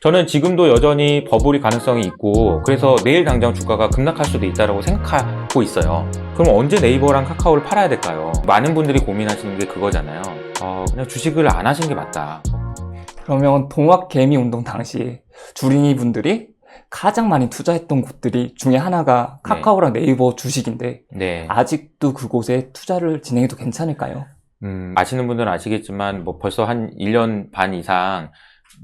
저는 지금도 여전히 버블이 가능성이 있고 그래서 내일 당장 주가가 급락할 수도 있다고 생각하고 있어요. 그럼 언제 네이버랑 카카오를 팔아야 될까요? 많은 분들이 고민하시는 게 그거잖아요. 어, 그냥 주식을 안 하시는 게 맞다. 그러면 동학 개미 운동 당시 주린이 분들이 가장 많이 투자했던 곳들이 중에 하나가 네. 카카오랑 네 이버 주식인데 네. 아직도 그곳에 투자를 진행해도 괜찮을까요? 음, 아시는 분들은 아시겠지만 뭐 벌써 한 1년 반 이상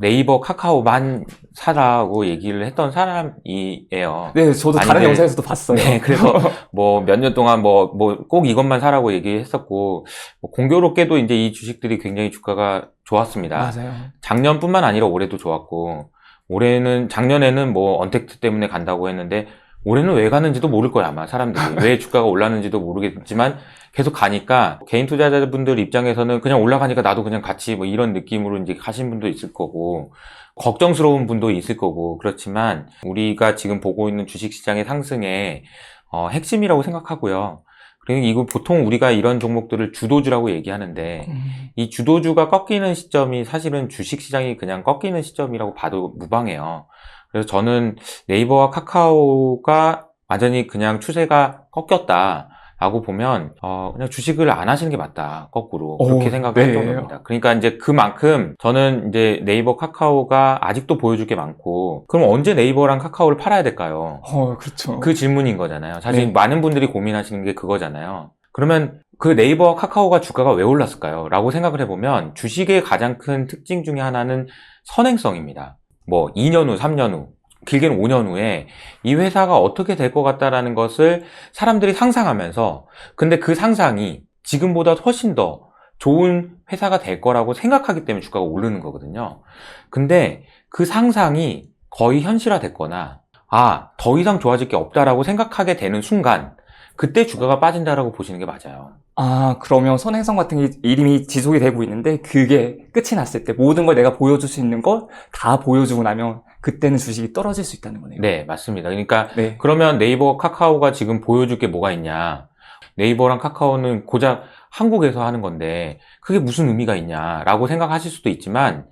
네이버 카카오만 사라고 얘기를 했던 사람이에요. 네, 저도 다른 아니, 네. 영상에서도 봤어요. 네, 그래서 뭐 몇 년 동안 뭐 뭐 꼭 이것만 사라고 얘기했었고 뭐 공교롭게도 이제 이 주식들이 굉장히 주가가 좋았습니다. 맞아요. 작년뿐만 아니라 올해도 좋았고 올해는 작년에는 뭐 언택트 때문에 간다고 했는데 올해는 왜 가는지도 모를 거야 아마 사람들이 왜 주가가 올랐는지도 모르겠지만 계속 가니까 개인 투자자분들 입장에서는 그냥 올라가니까 나도 그냥 같이 뭐 이런 느낌으로 이제 가신 분도 있을 거고 걱정스러운 분도 있을 거고 그렇지만 우리가 지금 보고 있는 주식시장의 상승의 어, 핵심이라고 생각하고요. 그리고 이거 보통 우리가 이런 종목들을 주도주라고 얘기하는데 음, 이 주도주가 꺾이는 시점이 사실은 주식시장이 그냥 꺾이는 시점이라고 봐도 무방해요. 그래서 저는 네이버와 카카오가 완전히 그냥 추세가 꺾였다. 라고 보면 어 그냥 주식을 안 하시는 게 맞다 거꾸로 그렇게 오, 생각을 네. 했던 겁니다. 그러니까 이제 그만큼 저는 이제 네이버 카카오가 아직도 보여줄 게 많고 그럼 언제 네이버랑 카카오를 팔아야 될까요? 어, 그렇죠. 그 질문인 거잖아요. 사실 네. 많은 분들이 고민하시는 게 그거잖아요. 그러면 그 네이버와 카카오가 주가가 왜 올랐을까요? 라고 생각을 해보면 주식의 가장 큰 특징 중에 하나는 선행성입니다. 뭐 2년 후, 3년 후, 길게는 5년 후에 이 회사가 어떻게 될 것 같다라는 것을 사람들이 상상하면서 근데 그 상상이 지금보다 훨씬 더 좋은 회사가 될 거라고 생각하기 때문에 주가가 오르는 거거든요. 근데 그 상상이 거의 현실화 됐거나 아, 더 이상 좋아질 게 없다라고 생각하게 되는 순간 그때 주가가 빠진다라고 보시는 게 맞아요. 아, 그러면 선행성 같은 게 이름이 지속이 되고 있는데 그게 끝이 났을 때 모든 걸 내가 보여줄 수 있는 걸 다 보여주고 나면 그때는 주식이 떨어질 수 있다는 거네요. 네, 맞습니다. 그러니까 네. 그러면 네이버, 카카오가 지금 보여줄 게 뭐가 있냐? 네이버랑 카카오는 고작 한국에서 하는 건데 그게 무슨 의미가 있냐라고 생각하실 수도 있지만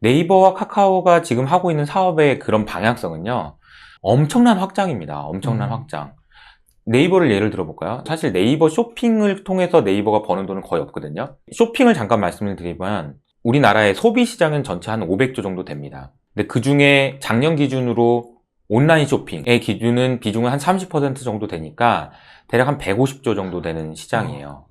네이버와 카카오가 지금 하고 있는 사업의 그런 방향성은요. 엄청난 확장입니다. 엄청난 음. 확장. 네이버를 예를 들어볼까요? 사실 네이버 쇼핑을 통해서 네이버가 버는 돈은 거의 없거든요. 쇼핑을 잠깐 말씀을 드리면 우리나라의 소비 시장은 전체 한 500조 정도 됩니다. 근데 그 중에 작년 기준으로 온라인 쇼핑의 기준은 비중은 한 30% 정도 되니까 대략 한 150조 정도 되는 시장이에요.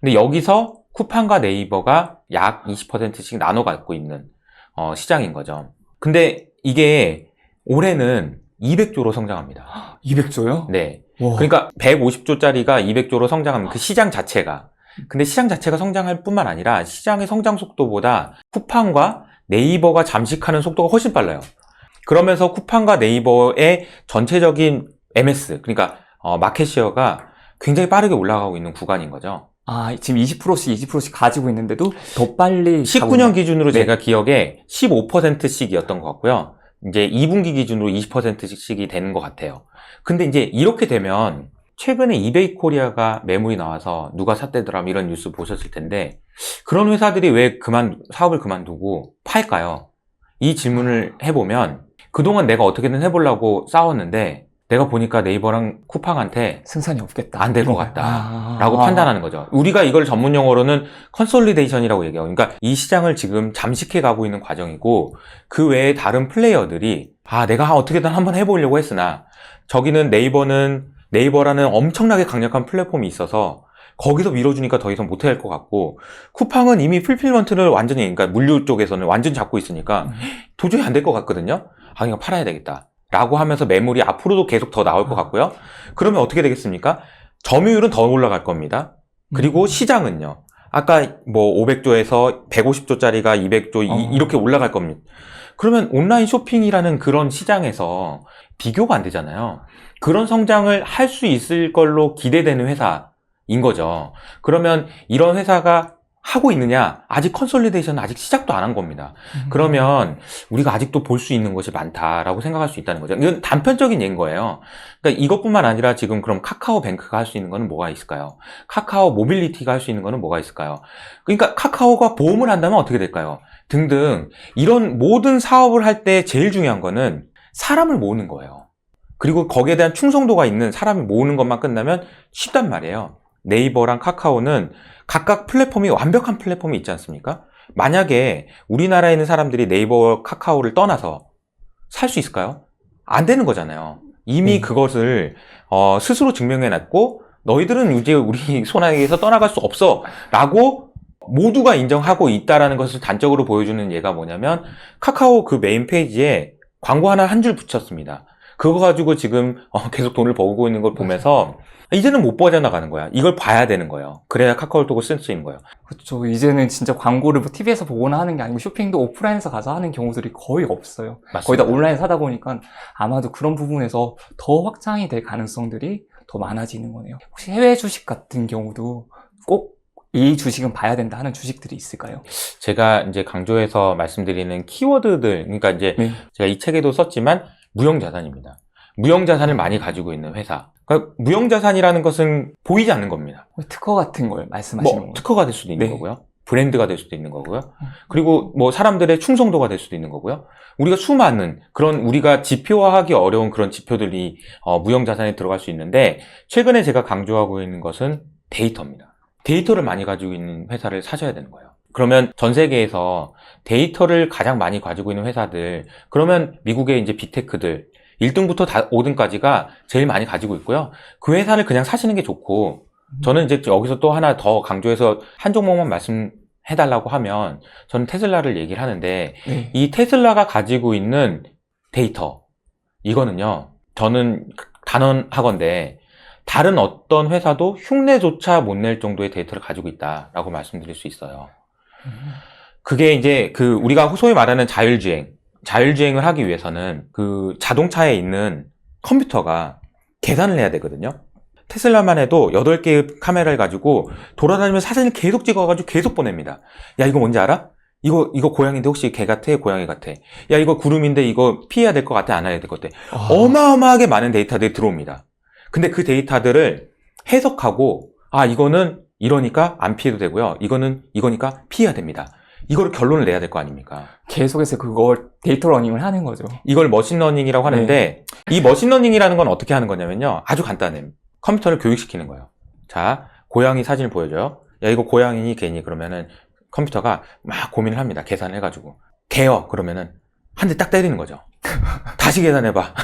근데 여기서 쿠팡과 네이버가 약 20%씩 나눠 갖고 있는 어, 시장인 거죠. 근데 이게 올해는 200조로 성장합니다. 200조요? 네. 와. 그러니까 150조짜리가 200조로 성장하면 그 시장 자체가 근데 시장 자체가 성장할 뿐만 아니라 시장의 성장 속도보다 쿠팡과 네이버가 잠식하는 속도가 훨씬 빨라요. 그러면서 쿠팡과 네이버의 전체적인 MS 그러니까 어, 마켓시어가 굉장히 빠르게 올라가고 있는 구간인 거죠. 아, 지금 20%씩 20%씩 가지고 있는데도 더 빨리 19년 기준으로 네. 제가 기억에 15%씩이었던 것 같고요. 이제 2분기 기준으로 20%씩이 되는 것 같아요. 근데 이제 이렇게 되면 최근에 이베이 코리아가 매물이 나와서 누가 샀대더라 뭐 이런 뉴스 보셨을 텐데 그런 회사들이 왜 그만 사업을 그만두고 팔까요? 이 질문을 해보면 그동안 내가 어떻게든 해보려고 싸웠는데 내가 보니까 네이버랑 쿠팡한테 생산이 없겠다. 안 될것 이런 같다. 거예요. 아. 라고 판단하는 거죠. 우리가 이걸 전문 용어로는 컨솔리데이션이라고 얘기해요. 그러니까 이 시장을 지금 잠식해 가고 있는 과정이고 그 외에 다른 플레이어들이 아 내가 어떻게든 한번 해보려고 했으나 저기는 네이버는 네이버라는 엄청나게 강력한 플랫폼이 있어서 거기서 밀어주니까 더 이상 못할 것 같고 쿠팡은 이미 풀필먼트를 완전히 그러니까 물류 쪽에서는 완전히 잡고 있으니까 도저히 안 될 것 같거든요. 아 이거 팔아야 되겠다. 라고 하면서 매물이 앞으로도 계속 더 나올 것 같고요. 그러면 어떻게 되겠습니까? 점유율은 더 올라갈 겁니다. 그리고 시장은요. 아까 뭐 500조에서 150조짜리가 200조 이- 어. 이렇게 올라갈 겁니다. 그러면 온라인 쇼핑이라는 그런 시장에서 비교가 안 되잖아요. 그런 성장을 할 수 있을 걸로 기대되는 회사인 거죠. 그러면 이런 회사가 하고 있느냐? 아직 컨솔리데이션은 아직 시작도 안 한 겁니다. 그러면 우리가 아직도 볼 수 있는 것이 많다라고 생각할 수 있다는 거죠. 이건 단편적인 예인 거예요. 그러니까 이것뿐만 아니라 지금 그럼 카카오뱅크가 할 수 있는 거는 뭐가 있을까요? 카카오 모빌리티가 할 수 있는 거는 뭐가 있을까요? 그러니까 카카오가 보험을 한다면 어떻게 될까요? 등등 이런 모든 사업을 할 때 제일 중요한 거는 사람을 모으는 거예요. 그리고 거기에 대한 충성도가 있는 사람을 모으는 것만 끝나면 쉽단 말이에요. 네이버랑 카카오는 각각 플랫폼이 완벽한 플랫폼이 있지 않습니까? 만약에 우리나라에 있는 사람들이 네이버, 카카오를 떠나서 살 수 있을까요? 안 되는 거잖아요. 이미 네. 그것을 어, 스스로 증명해놨고 너희들은 이제 우리 손안에서 떠나갈 수 없어 라고 모두가 인정하고 있다라는 것을 단적으로 보여주는 예가 뭐냐면 카카오 그 메인 페이지에 광고 하나 한 줄 붙였습니다. 그거 가지고 지금 어, 계속 돈을 벌고 있는 걸 보면서 이제는 못 빠져나가는 거야. 이걸 봐야 되는 거예요. 그래야 카카오톡을 쓸 수 있는 거예요. 그렇죠. 이제는 진짜 광고를 뭐 TV에서 보거나 하는 게 아니고 쇼핑도 오프라인에서 가서 하는 경우들이 거의 없어요. 거의 다 온라인 사다 보니까 아마도 그런 부분에서 더 확장이 될 가능성들이 더 많아지는 거네요. 혹시 해외 주식 같은 경우도 꼭 이 주식은 봐야 된다 하는 주식들이 있을까요? 제가 이제 강조해서 말씀드리는 키워드들, 그러니까 이제 네. 제가 이 책에도 썼지만 무형자산입니다. 무형자산을 많이 가지고 있는 회사. 그러니까 무형자산이라는 것은 보이지 않는 겁니다. 특허 같은 걸 말씀하시는 뭐 거예요. 특허가 될 수도 있는 네. 거고요. 브랜드가 될 수도 있는 거고요. 그리고 뭐 사람들의 충성도가 될 수도 있는 거고요. 우리가 수많은 그런 우리가 지표화하기 어려운 그런 지표들이 어, 무형자산에 들어갈 수 있는데 최근에 제가 강조하고 있는 것은 데이터입니다. 데이터를 많이 가지고 있는 회사를 사셔야 되는 거예요. 그러면 전 세계에서 데이터를 가장 많이 가지고 있는 회사들, 그러면 미국의 이제 빅테크들, 1등부터 5등까지가 제일 많이 가지고 있고요. 그 회사를 그냥 사시는 게 좋고, 저는 이제 여기서 또 하나 더 강조해서 한 종목만 말씀해달라고 하면, 저는 테슬라를 얘기를 하는데, 네. 이 테슬라가 가지고 있는 데이터, 이거는요, 저는 단언하건데, 다른 어떤 회사도 흉내조차 못 낼 정도의 데이터를 가지고 있다라고 말씀드릴 수 있어요. 그게 이제 그 우리가 소위 말하는 자율주행, 자율주행을 하기 위해서는 그 자동차에 있는 컴퓨터가 계산을 해야 되거든요. 테슬라만 해도 8개의 카메라를 가지고 돌아다니면서 사진을 계속 찍어가지고 계속 보냅니다. 야, 이거 뭔지 알아? 이거, 이거 고양인데 혹시 개 같아? 고양이 같아? 야, 이거 구름인데 이거 피해야 될 것 같아? 안 해야 될 것 같아? 아, 어마어마하게 많은 데이터들이 들어옵니다. 근데 그 데이터들을 해석하고, 아, 이거는 이러니까 안 피해도 되고요. 이거는 이거니까 피해야 됩니다. 이거를 결론을 내야 될 거 아닙니까? 계속해서 그걸 데이터 러닝을 하는 거죠. 이걸 머신러닝이라고 하는데, 이 머신러닝이라는 건 어떻게 하는 거냐면요. 아주 간단해요. 컴퓨터를 교육시키는 거예요. 자, 고양이 사진을 보여줘요. 야, 이거 고양이 괜히 그러면은 컴퓨터가 막 고민을 합니다. 계산을 해가지고. 개요. 그러면은 한 대 딱 때리는 거죠. 다시 계산해봐.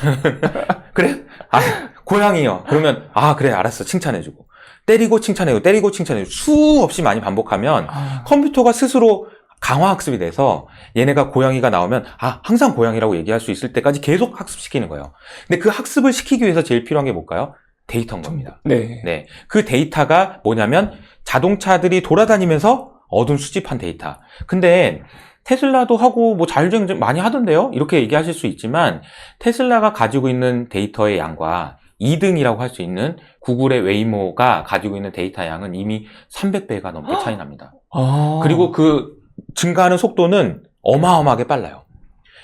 그래? 아, 고양이요. 그러면, 아, 그래, 알았어. 칭찬해주고. 때리고 칭찬해주고, 때리고 칭찬해주고. 수없이 많이 반복하면 아, 컴퓨터가 스스로 강화 학습이 돼서 얘네가 고양이가 나오면 아 항상 고양이라고 얘기할 수 있을 때까지 계속 학습시키는 거예요. 근데 그 학습을 시키기 위해서 제일 필요한 게 뭘까요? 데이터인 겁니다. 네. 네, 그 데이터가 뭐냐면 자동차들이 돌아다니면서 얻은 수집한 데이터. 근데 테슬라도 하고 뭐 자율주행 좀 많이 하던데요? 이렇게 얘기하실 수 있지만 테슬라가 가지고 있는 데이터의 양과 2등이라고 할 수 있는 구글의 웨이모가 가지고 있는 데이터 양은 이미 300배가 넘게 차이 납니다. 아, 그리고 그 증가하는 속도는 어마어마하게 빨라요.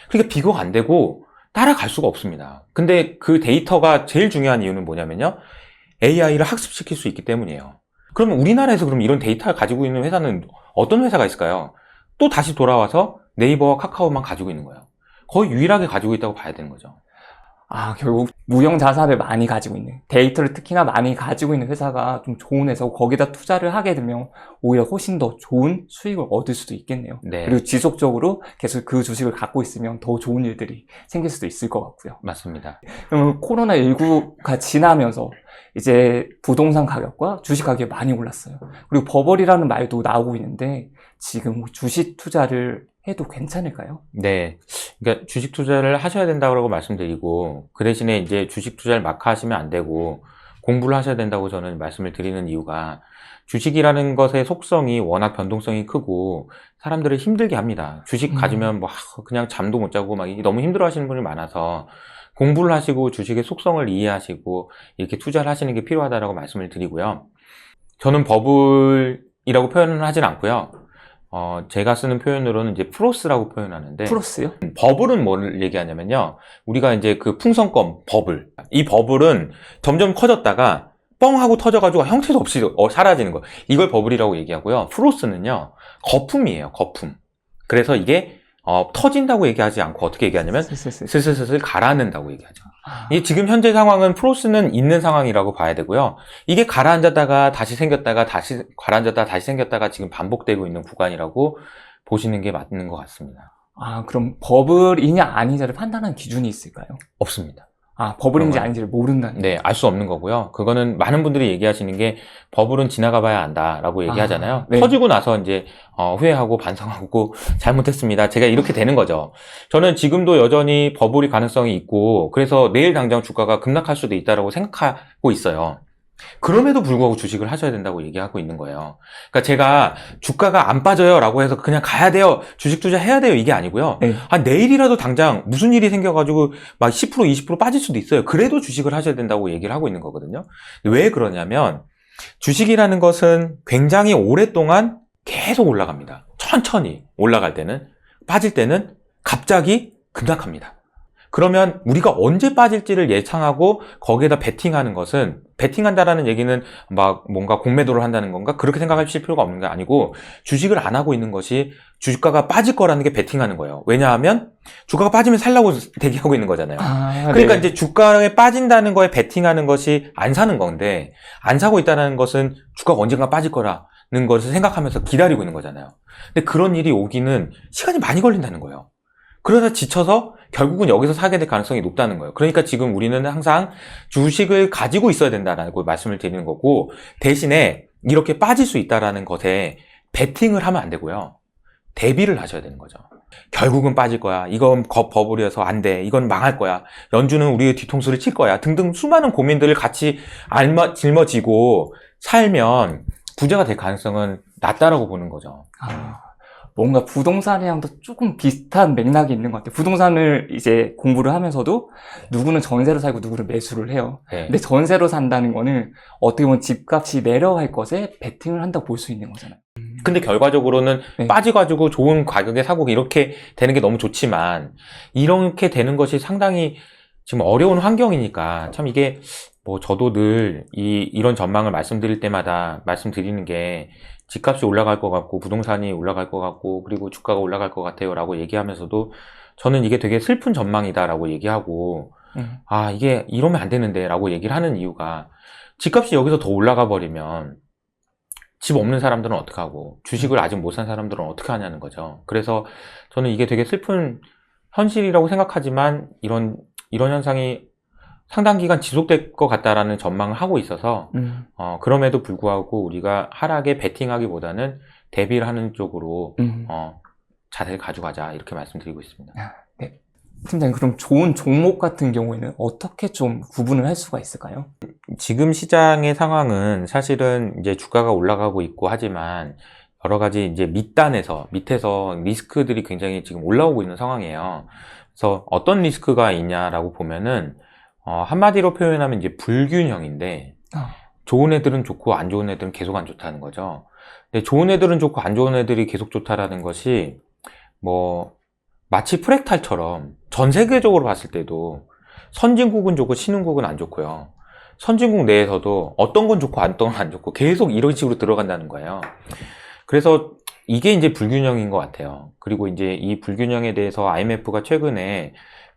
그러니까 비교가 안 되고 따라갈 수가 없습니다. 근데 그 데이터가 제일 중요한 이유는 뭐냐면요. AI를 학습시킬 수 있기 때문이에요. 그러면 우리나라에서 그럼 이런 데이터를 가지고 있는 회사는 어떤 회사가 있을까요? 또 다시 돌아와서 네이버와 카카오만 가지고 있는 거예요. 거의 유일하게 가지고 있다고 봐야 되는 거죠. 아, 결국 무형 자산을 많이 가지고 있는 데이터를 특히나 많이 가지고 있는 회사가 좀 좋은 회사고 거기다 투자를 하게 되면 오히려 훨씬 더 좋은 수익을 얻을 수도 있겠네요. 네. 그리고 지속적으로 계속 그 주식을 갖고 있으면 더 좋은 일들이 생길 수도 있을 것 같고요. 맞습니다. 그러면 코로나19가 지나면서 이제 부동산 가격과 주식 가격이 많이 올랐어요. 그리고 버벌이라는 말도 나오고 있는데 지금 주식 투자를 해도 괜찮을까요? 네. 그러니까 주식 투자를 하셔야 된다고 말씀드리고, 그 대신에 이제 주식 투자를 막 하시면 안 되고, 공부를 하셔야 된다고 저는 말씀을 드리는 이유가, 주식이라는 것의 속성이 워낙 변동성이 크고, 사람들을 힘들게 합니다. 주식 음. 가지면 뭐, 하, 그냥 잠도 못 자고 막 너무 힘들어 하시는 분이 많아서, 공부를 하시고 주식의 속성을 이해하시고, 이렇게 투자를 하시는 게 필요하다라고 말씀을 드리고요. 저는 버블 버블이라고 표현은 하진 않고요. 어, 제가 쓰는 표현으로는 이제 프로스라고 표현하는데 프로스요? 버블은 뭘 얘기하냐면요. 우리가 이제 그 풍선껌 버블. 이 버블은 점점 커졌다가 뻥 하고 터져가지고 형태도 없이 어, 사라지는 거. 이걸 버블이라고 얘기하고요. 프로스는요. 거품이에요. 거품. 그래서 이게 어, 터진다고 얘기하지 않고 어떻게 얘기하냐면 슬슬슬. 슬슬슬슬 가라앉는다고 얘기하죠. 아, 이게 지금 현재 상황은 프로스는 있는 상황이라고 봐야 되고요. 이게 가라앉았다가 다시 생겼다가 다시 가라앉았다가 다시 생겼다가 지금 반복되고 있는 구간이라고 보시는 게 맞는 것 같습니다. 아, 그럼 버블이냐 아니냐를 판단하는 기준이 있을까요? 없습니다. 아, 버블인지 아닌지를 모른다는. 네, 알 수 없는 거고요. 그거는 많은 분들이 얘기하시는 게 버블은 지나가 봐야 안다라고 얘기하잖아요. 아, 네. 터지고 나서 이제 어, 후회하고 반성하고 잘못했습니다. 제가 이렇게 되는 거죠. 저는 지금도 여전히 버블이 가능성이 있고 그래서 내일 당장 주가가 급락할 수도 있다라고 생각하고 있어요. 그럼에도 불구하고 주식을 하셔야 된다고 얘기하고 있는 거예요. 그러니까 제가 주가가 안 빠져요라고 해서 그냥 가야 돼요. 주식 투자 해야 돼요. 이게 아니고요. 네. 아, 내일이라도 당장 무슨 일이 생겨 가지고 막 10% 20% 빠질 수도 있어요. 그래도 주식을 하셔야 된다고 얘기를 하고 있는 거거든요. 왜 그러냐면 주식이라는 것은 굉장히 오랫동안 계속 올라갑니다. 천천히 올라갈 때는 빠질 때는 갑자기 급락합니다. 그러면 우리가 언제 빠질지를 예상하고 거기에다 베팅하는 것은 베팅한다라는 얘기는 막 뭔가 공매도를 한다는 건가 그렇게 생각하실 필요가 없는 게 아니고 주식을 안 하고 있는 것이 주가가 빠질 거라는 게 베팅하는 거예요. 왜냐하면 주가가 빠지면 살라고 대기하고 있는 거잖아요. 아, 그러니까 네. 이제 주가에 빠진다는 거에 베팅하는 것이 안 사는 건데 안 사고 있다는 것은 주가가 언젠가 빠질 거라는 것을 생각하면서 기다리고 있는 거잖아요. 근데 그런 일이 오기는 시간이 많이 걸린다는 거예요. 그러다 지쳐서 결국은 여기서 사게 될 가능성이 높다는 거예요. 그러니까 지금 우리는 항상 주식을 가지고 있어야 된다라고 말씀을 드리는 거고 대신에 이렇게 빠질 수 있다라는 것에 베팅을 하면 안 되고요. 대비를 하셔야 되는 거죠. 결국은 빠질 거야. 이건 거- 버블이어서 안 돼. 이건 망할 거야. 연준은 우리의 뒤통수를 칠 거야. 등등 수많은 고민들을 같이 알마, 짊어지고 살면 부자가 될 가능성은 낮다라고 보는 거죠. 아, 뭔가 부동산이랑도 조금 비슷한 맥락이 있는 것 같아요. 부동산을 이제 공부를 하면서도 누구는 전세로 살고 누구는 매수를 해요. 네. 근데 전세로 산다는 거는 어떻게 보면 집값이 내려갈 것에 베팅을 한다고 볼 수 있는 거잖아요. 근데 결과적으로는 네. 빠져가지고 좋은 가격에 사고 이렇게 되는 게 너무 좋지만 이렇게 되는 것이 상당히 지금 어려운 환경이니까 참 이게 뭐 저도 늘 이 이런 전망을 말씀드릴 때마다 말씀드리는 게 집값이 올라갈 것 같고 부동산이 올라갈 것 같고 그리고 주가가 올라갈 것 같아요 라고 얘기하면서도 저는 이게 되게 슬픈 전망이다 라고 얘기하고 음. 아 이게 이러면 안 되는데 라고 얘기를 하는 이유가 집값이 여기서 더 올라가 버리면 집 없는 사람들은 어떻게 하고 주식을 아직 못 산 사람들은 어떻게 하냐는 거죠. 그래서 저는 이게 되게 슬픈 현실이라고 생각하지만 이런 이런 현상이 상당 기간 지속될 것 같다라는 전망을 하고 있어서 음. 어, 그럼에도 불구하고 우리가 하락에 베팅하기보다는 대비를 하는 쪽으로 음. 어, 자세를 가져가자 이렇게 말씀드리고 있습니다. 팀장님, 그럼 좋은 종목 같은 경우에는 어떻게 좀 구분을 할 수가 있을까요? 지금 시장의 상황은 사실은 이제 주가가 올라가고 있고 하지만 여러 가지 이제 밑단에서 밑에서 리스크들이 굉장히 지금 올라오고 있는 상황이에요. 그래서 어떤 리스크가 있냐라고 보면은 어, 한마디로 표현하면 이제 불균형인데 아. 좋은 애들은 좋고 안 좋은 애들은 계속 안 좋다는 거죠. 근데 좋은 애들은 좋고 안 좋은 애들이 계속 좋다라는 것이 뭐 마치 프랙탈처럼 전 세계적으로 봤을 때도 선진국은 좋고 신흥국은 안 좋고요. 선진국 내에서도 어떤 건 좋고 어떤 건 안 좋고 계속 이런 식으로 들어간다는 거예요. 그래서 이게 이제 불균형인 것 같아요. 그리고 이제 이 불균형에 대해서 IMF가 최근에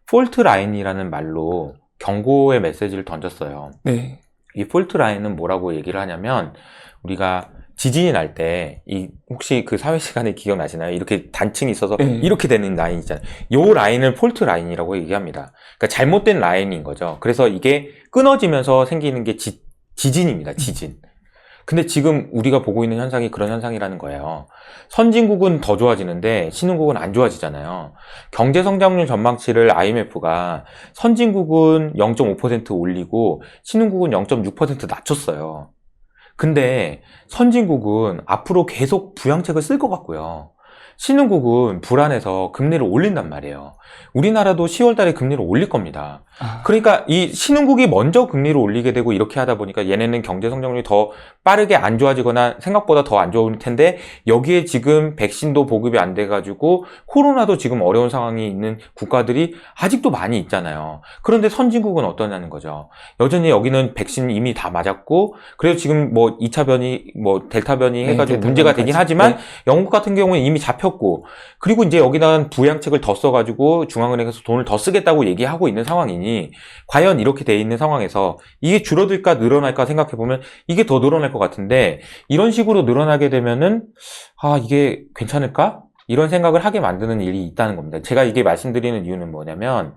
폴트 라인이라는 말로 경고의 메시지를 던졌어요. 네. 이 폴트 라인은 뭐라고 얘기를 하냐면 우리가 지진이 날 때 이 혹시 그 사회 시간에 기억나시나요? 이렇게 단층이 있어서 네. 이렇게 되는 라인 있잖아요. 요 라인을 폴트 라인이라고 얘기합니다. 그러니까 잘못된 라인인 거죠. 그래서 이게 끊어지면서 생기는 게 지, 지진입니다. 지진. 근데 지금 우리가 보고 있는 현상이 그런 현상이라는 거예요. 선진국은 더 좋아지는데 신흥국은 안 좋아지잖아요. 경제 성장률 전망치를 IMF가 선진국은 0.5% 올리고 신흥국은 0.6% 낮췄어요. 근데 선진국은 앞으로 계속 부양책을 쓸 것 같고요. 신흥국은 불안해서 금리를 올린단 말이에요. 우리나라도 10월 달에 금리를 올릴 겁니다. 아, 그러니까 이 신흥국이 먼저 금리를 올리게 되고 이렇게 하다 보니까 얘네는 경제 성장률이 더 빠르게 안 좋아지거나 생각보다 더 안 좋을 텐데 여기에 지금 백신도 보급이 안 돼가지고 코로나도 지금 어려운 상황이 있는 국가들이 아직도 많이 있잖아요. 그런데 선진국은 어떠냐는 거죠. 여전히 여기는 백신 이미 다 맞았고 그래서 지금 뭐 2차 변이 뭐 델타 변이 네, 해가지고 델타 문제가. 되긴 하지만 네. 영국 같은 경우는 이미 잡혔고 그리고 이제 여기다가 부양책을 더 써가지고 중앙은행에서 돈을 더 쓰겠다고 얘기하고 있는 상황이니 과연 이렇게 돼 있는 상황에서 이게 줄어들까 늘어날까 생각해 보면 이게 더 늘어날 것 같은데 이런 식으로 늘어나게 되면은 아 이게 괜찮을까 이런 생각을 하게 만드는 일이 있다는 겁니다. 제가 이게 말씀드리는 이유는 뭐냐면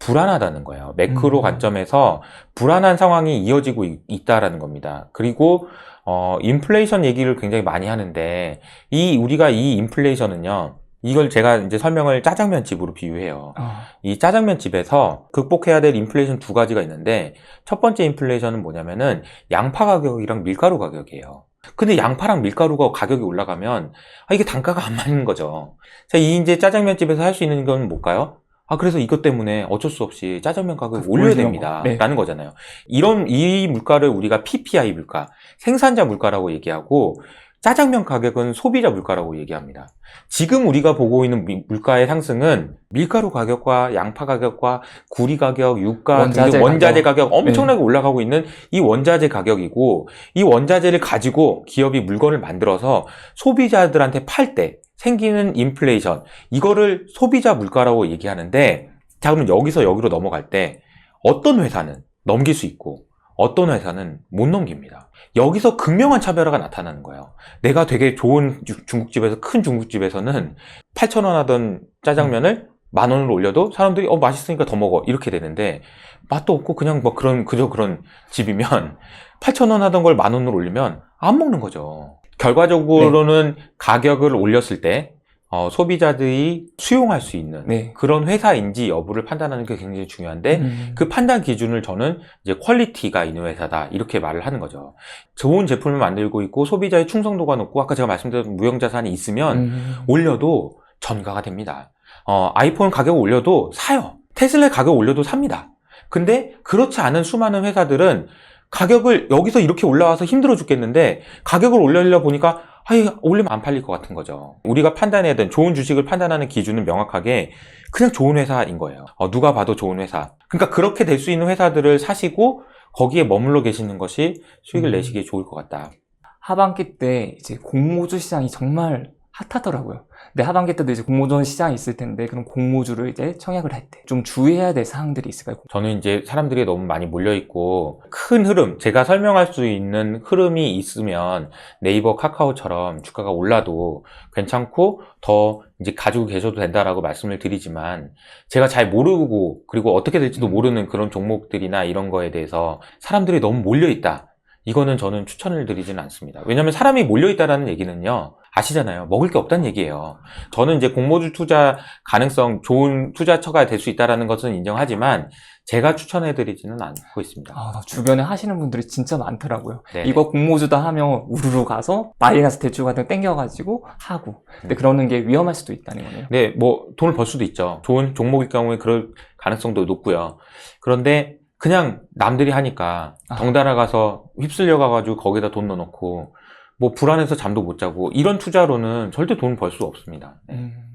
불안하다는 거예요. 매크로 음. 관점에서 불안한 상황이 이어지고 있- 있다라는 겁니다. 그리고 어, 인플레이션 얘기를 굉장히 많이 하는데 이 우리가 이 인플레이션은요. 이걸 제가 이제 설명을 짜장면 집으로 비유해요. 아, 이 짜장면 집에서 극복해야 될 인플레이션 두 가지가 있는데 첫 번째 인플레이션은 뭐냐면은 양파 가격이랑 밀가루 가격이에요. 근데 양파랑 밀가루가 가격이 올라가면 아 이게 단가가 안 맞는 거죠. 자, 이 이제 짜장면 집에서 할 수 있는 건 뭘까요? 아 그래서 이것 때문에 어쩔 수 없이 짜장면 가격을 그 올려야 올리는 됩니다. 거. 네. 라는 거잖아요. 이런 이 물가를 우리가 PPI 물가, 생산자 물가라고 얘기하고 짜장면 가격은 소비자 물가라고 얘기합니다. 지금 우리가 보고 있는 미- 물가의 상승은 밀가루 가격과 양파 가격과 구리 가격, 유가, 원자재 등등 원자재 가격 엄청나게 네. 올라가고 있는 이 원자재 가격이고 이 원자재를 가지고 기업이 물건을 만들어서 소비자들한테 팔 때 생기는 인플레이션 이거를 소비자 물가라고 얘기하는데 자 그럼 여기서 여기로 넘어갈 때 어떤 회사는 넘길 수 있고 어떤 회사는 못 넘깁니다. 여기서 극명한 차별화가 나타나는 거예요. 내가 되게 좋은 주- 중국집에서 큰 중국집에서는 8,000원 하던 짜장면을 만 원으로 올려도 사람들이 어 맛있으니까 더 먹어 이렇게 되는데 맛도 없고 그냥 뭐 그런 그저 그런 집이면 8,000원 하던 걸 만 원으로 올리면 안 먹는 거죠. 결과적으로는 가격을 올렸을 때 어, 소비자들이 수용할 수 있는 네. 그런 회사인지 여부를 판단하는 게 굉장히 중요한데 음. 그 판단 기준을 저는 이제 퀄리티가 있는 회사다 이렇게 말을 하는 거죠. 좋은 제품을 만들고 있고 소비자의 충성도가 높고 아까 제가 말씀드렸던 무형자산이 있으면 음. 올려도 전가가 됩니다. 어, 아이폰 가격 올려도 사요. 테슬라 가격 올려도 삽니다. 근데 그렇지 않은 수많은 회사들은 가격을 여기서 이렇게 올라와서 힘들어 죽겠는데 가격을 올리려 보니까 아예 올리면 안 팔릴 것 같은 거죠. 우리가 판단해야 되는 좋은 주식을 판단하는 기준은 명확하게 그냥 좋은 회사인 거예요. 어, 누가 봐도 좋은 회사. 그러니까 그렇게 될 수 있는 회사들을 사시고 거기에 머물러 계시는 것이 수익을 음. 내시기에 좋을 것 같다. 하반기 때 이제 공모주 시장이 정말 핫하더라고요. 근데 하반기 때도 이제 공모전 시장이 있을 텐데 그럼 공모주를 이제 청약을 할 때 좀 주의해야 될 사항들이 있을까요? 저는 이제 사람들이 너무 많이 몰려 있고 큰 흐름, 제가 설명할 수 있는 흐름이 있으면 네이버 카카오처럼 주가가 올라도 괜찮고 더 이제 가지고 계셔도 된다라고 말씀을 드리지만 제가 잘 모르고 그리고 어떻게 될지도 모르는 그런 종목들이나 이런 거에 대해서 사람들이 너무 몰려 있다. 이거는 저는 추천을 드리지는 않습니다. 왜냐하면 사람이 몰려있다라는 얘기는요. 아시잖아요. 먹을 게 없다는 얘기예요. 저는 이제 공모주 투자 가능성 좋은 투자처가 될 수 있다는 것은 인정하지만 제가 추천해드리지는 않고 있습니다. 아, 나 주변에 하시는 분들이 진짜 많더라고요. 네. 이거 공모주다 하면 우르르 가서 마이너스 대출 같은 거 땡겨가지고 하고. 근데 음. 그러는 게 위험할 수도 있다는 거네요. 네, 뭐 돈을 벌 수도 있죠. 좋은 종목일 경우에 그럴 가능성도 높고요. 그런데 그냥 남들이 하니까 아. 덩달아 가서 휩쓸려 가가지고 거기다 돈 넣어놓고 뭐 불안해서 잠도 못 자고 이런 투자로는 절대 돈 벌 수 없습니다. 네. 음.